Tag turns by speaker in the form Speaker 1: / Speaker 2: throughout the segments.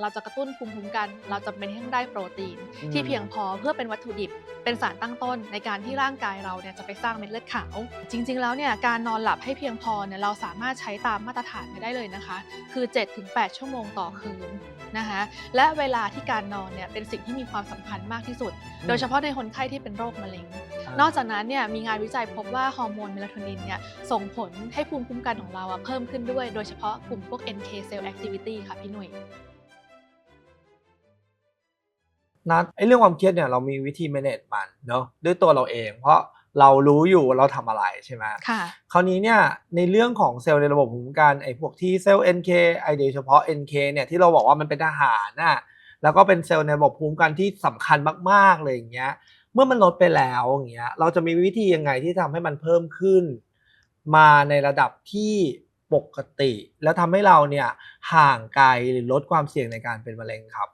Speaker 1: เราจะกระตุ้นภูมิคุ้มกัน เราจำเป็นที่ต้องได้โปรตีน
Speaker 2: อืม
Speaker 1: ที่เพียงพอเพื่อเป็นวัตถุดิบ เป็นสารตั้งต้นในการที่ร่างกายเราเนี่ยจะไปสร้างเม็ดเลือดขาว จริง ๆ แล้วเนี่ยการนอนหลับให้เพียงพอเนี่ยเราสามารถใช้ตามมาตรฐานไปได้เลยนะคะ คือ 7-8 ชั่วโมงต่อคืนนะคะและเวลาที่การนอนเนี่ยเป็นสิ่งที่มีความสำคัญมากที่สุด โดยเฉพาะในคนไข้ที่เป็นโรคมะเร็ง นอกจากนั้นเนี่ยมีงานวิจัยพบว่าฮอร์โมนเมลาโทนินเนี่ยส่งผลให้ภูมิคุ้มกันของเราอะเพิ่มขึ้นด้วย โดยเฉพาะกลุ่มพวก NK cell activity ค่ะพี่หนุ่ย
Speaker 2: นัดไอ้เรื่องความเครียดเนี่ยเรามีวิธี manage มันเนาะด้วยตัวเราเอง เพราะเรารู้อยู่ว่าเราทำอะไรใช่ไหม
Speaker 1: ค่ะ
Speaker 2: คราวนี้เนี่ยในเรื่องของเซลล์ในระบบภูมิคุ้มกันไอ้พวกที่เซลล์ NK ไอโดยเฉพาะ NK เนี่ยที่เราบอกว่ามันเป็นอาหารน่ะแล้วก็เป็นเซลล์ในระบบภูมิคุ้มกันที่สำคัญมากๆเลยอย่างเงี้ยเมื่อมันลดไปแล้วอย่างเงี้ยเราจะมีวิธียังไงที่ทำให้มันเพิ่มขึ้น มาในระดับที่ปกติ แล้วทำให้เราเนี่ยห่างไกลหรือลดความเสี่ยงในการเป็นมะเร็งครับ
Speaker 1: อืม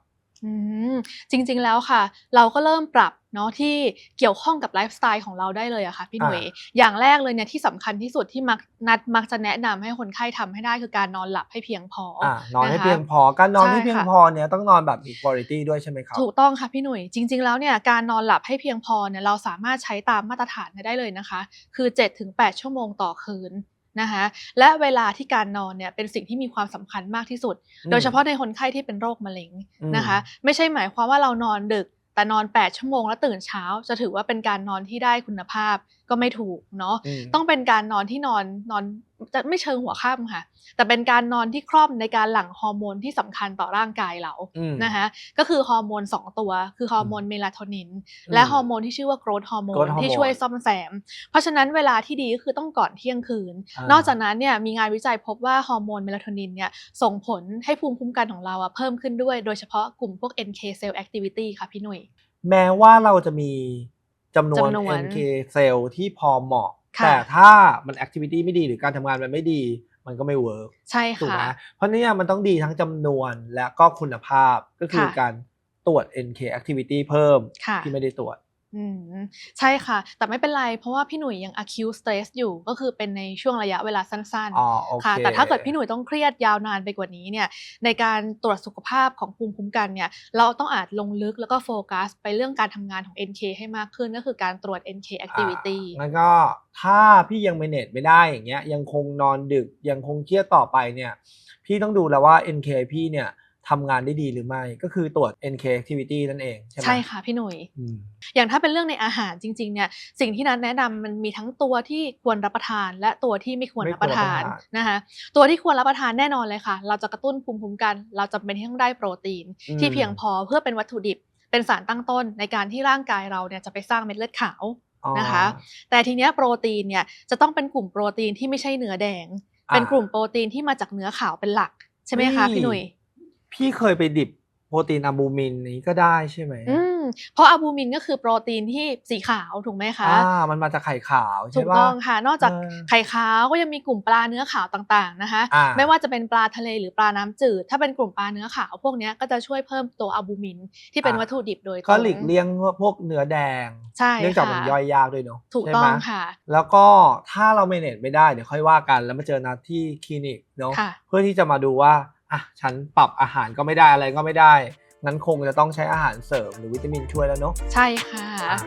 Speaker 1: จริงๆแล้วค่ะ เราก็เริ่มปรับเนาะที่เกี่ยวข้องกับไลฟ์สไตล์ของเราได้เลยอะค่ะพี่หนุ่ยอย่างแรกเลยเนี่ยที่สำคัญที่สุดที่มักนัดมักจะแนะนำให้คนไข้ทำให้ได้คือการนอนหลับให้เพียงพออ
Speaker 2: อะนอนให้
Speaker 1: นะคะ
Speaker 2: เพียงพอ การนอนให้
Speaker 1: ใช่
Speaker 2: เพียง
Speaker 1: ค่ะ
Speaker 2: พอเนี่ยต้องนอนแบบมี quality ด้วยใช่ไหมครับ
Speaker 1: ถูกต้องค่ะพี่หนุ่ยจริง ๆแล้วเนี่ยการนอนหลับให้เพียงพอเนี่ยเราสามารถใช้ตามมาตรฐานได้เลยนะคะ คือ 7-8 ชั่วโมงต่อคืน นะคะและเวลาที่การนอนเนี่ยเป็นสิ่งที่มีความสำคัญมากที่สุด
Speaker 2: อืม
Speaker 1: โดยเฉพาะในคนไข้ที่เป็นโรคมะเร็ง
Speaker 2: อืม
Speaker 1: นะคะ ไม่ใช่หมายความว่าเรานอนดึกแต่นอน 8 ชั่วโมงแล้วตื่นเช้า จะถือว่าเป็นการนอนที่ได้คุณภาพก็ไม่ถูกเนาะ
Speaker 2: อืม
Speaker 1: ต้องเป็นการนอนที่นอนนอน จะไม่เชิงหัวค่ำค่ะ แต่เป็นการนอนที่ครอบในการหลั่งฮอร์โมนที่สำคัญต่อร่างกายเรา
Speaker 2: อืม
Speaker 1: นะคะก็คือฮอร์โมน 2 ตัว คือฮอร์โมนเมลาโทนิน
Speaker 2: อืม
Speaker 1: และฮอร์โมนที่ชื่อว่าโกรทฮอร์โมน
Speaker 2: growth
Speaker 1: ที่
Speaker 2: hormone
Speaker 1: ช่วยซ่อมแซม เพราะฉะนั้นเวลาที่ดีก็คือต้องก่อนเที่ยงคืน
Speaker 2: อ่าน
Speaker 1: อกจากนั้นเนี่ยมีงานวิจัยพบว่าฮอร์โมนเมลาโทนินเนี่ยส่งผลให้ภูมิคุ้มกันของเราอะเพิ่มขึ้นด้วยโดยเฉพาะกลุ่มพวก NK cell activity ค่ะพี่หนุ่ย
Speaker 2: แม้ว่าเราจะมีจำนวน
Speaker 1: จำนวน
Speaker 2: NK เซลล์ที่พอเหมาะ
Speaker 1: ค่ะ
Speaker 2: แต่ถ้ามัน activity ไม่ดีหรือการทำงานมันไม่ดีมันก็ไม่เวิร์ก
Speaker 1: ใช่
Speaker 2: ถูก
Speaker 1: ค่ะ
Speaker 2: ไหมเพราะเนี่ยมันต้องดีทั้งจำนวนและก็คุณภาพก็คือ
Speaker 1: ค่ะ
Speaker 2: การตรวจ NK activity เพิ่ม
Speaker 1: ค่ะ
Speaker 2: ที่ไม่ได้ตรวจ
Speaker 1: อืม ใช่ค่ะ แต่ไม่เป็นไร เพราะว่าพี่หนุ่ยยัง acute stress อยู่ก็คือเป็นในช่วงระยะเวลาสั้น
Speaker 2: อ๋อโอเค
Speaker 1: ค่ะ แต่ถ้าเกิดพี่หนุ่ยต้องเครียดยาวนานไปกว่านี้เนี่ยในการตรวจสุขภาพของภูมิคุ้มกันเนี่ยเราต้องอาจลงลึกแล้วก็โฟกัส ไปเรื่องการทำงานของ NK ให้มากขึ้นก็คือการตรวจ NK activity
Speaker 2: อ่างั้นก็ถ้าพี่ยัง manage ไม่ได้อย่างเงี้ยยังคงนอนดึกยังคงเครียดต่อไปเนี่ยพี่ต้องดูแล้วว่า NK พี่เนี่ย ทำงานได้ดีหรือไม่ก็คือตรวจ NK activity นั่นเอง ใช่ไหม
Speaker 1: ใช่ค่ะพี่หนุ่ย
Speaker 2: อืม
Speaker 1: อย่างถ้าเป็นเรื่องในอาหารจริงๆเนี่ยสิ่งที่นัทแนะนำมันมีทั้งตัวที่ควรรับประทาน และตัวที่ไม่ควร
Speaker 2: ไม่
Speaker 1: รับ
Speaker 2: คว
Speaker 1: ป
Speaker 2: ร
Speaker 1: ระทาน
Speaker 2: รับประทาน
Speaker 1: นะคะตัวที่ควรรับประทานแน่นอนเลยค่ะ เราจะกระตุ้นภูมิคุ้มกัน เราจำเป็นที่ต้องได้โปรตีน
Speaker 2: อืม
Speaker 1: ที่เพียงพอเพื่อเป็นวัตถุดิบ เป็นสารตั้งต้นในการที่ร่างกายเราเนี่ยจะไปสร้างเม็ดเลือดขาว
Speaker 2: อ๋อ
Speaker 1: นะคะแต่ทีเนี้ยโปรตีนเนี่ยจะต้องเป็นกลุ่มโปรตีนที่ไม่ใช่เนื้อแดง
Speaker 2: อ่า
Speaker 1: เป็นกลุ่มโปรตีนที่มาจากเนื้อขาวเป็นหลักใช่ไหมคะ
Speaker 2: เฮ้ย
Speaker 1: พี่หนุ่ย
Speaker 2: พี่เคยไปดิบโปรตีนอะบูมินนี้ก็ได้ใช่ไหม
Speaker 1: อืมเพราะอะบูมินก็คือโปรตีนที่สีขาวถูกไหมคะ
Speaker 2: อ่ามันมาจากไข่ขาว
Speaker 1: ถู
Speaker 2: ใช่
Speaker 1: ก
Speaker 2: ปะ
Speaker 1: ต้องค่ะ นอกจาก
Speaker 2: เออ
Speaker 1: ไข่ขาวก็ยังมีกลุ่มปลาเนื้อขาวต่างๆนะคะ
Speaker 2: อ่า
Speaker 1: ไม่ว่าจะเป็นปลาทะเลหรือปลาน้ำจืด ถ้าเป็นกลุ่มปลาเนื้อขาวพวกเนี้ยก็จะช่วยเพิ่มตัวอะบูมินที่เป็น
Speaker 2: อ่า
Speaker 1: วัตถุดิบโดยตรง
Speaker 2: ก็หลีกเลี่ยงพวกเนื้อแดง
Speaker 1: ใช่
Speaker 2: เนื่องจาก
Speaker 1: ค่ะ
Speaker 2: มันย่อยยากด้วยเนาะ
Speaker 1: ถูก
Speaker 2: ใช่
Speaker 1: ต้อ
Speaker 2: ไหม
Speaker 1: งค่ะ
Speaker 2: แล้วก็ถ้าเราเมเนจไม่ได้เดี๋ยวค่อยว่ากันแล้วมาเจอนัดที่คลินิกเนาะ
Speaker 1: ค่ะ
Speaker 2: เพื่อที่จะมาดูว่า อะฉันปรับอาหารก็ไม่ได้อะไรก็ไม่ได้ งั้นคงจะต้องใช้อาหารเสริมหรือวิตามินช่วยแล้วเนาะ
Speaker 1: ใช่ค่ะ
Speaker 2: อะ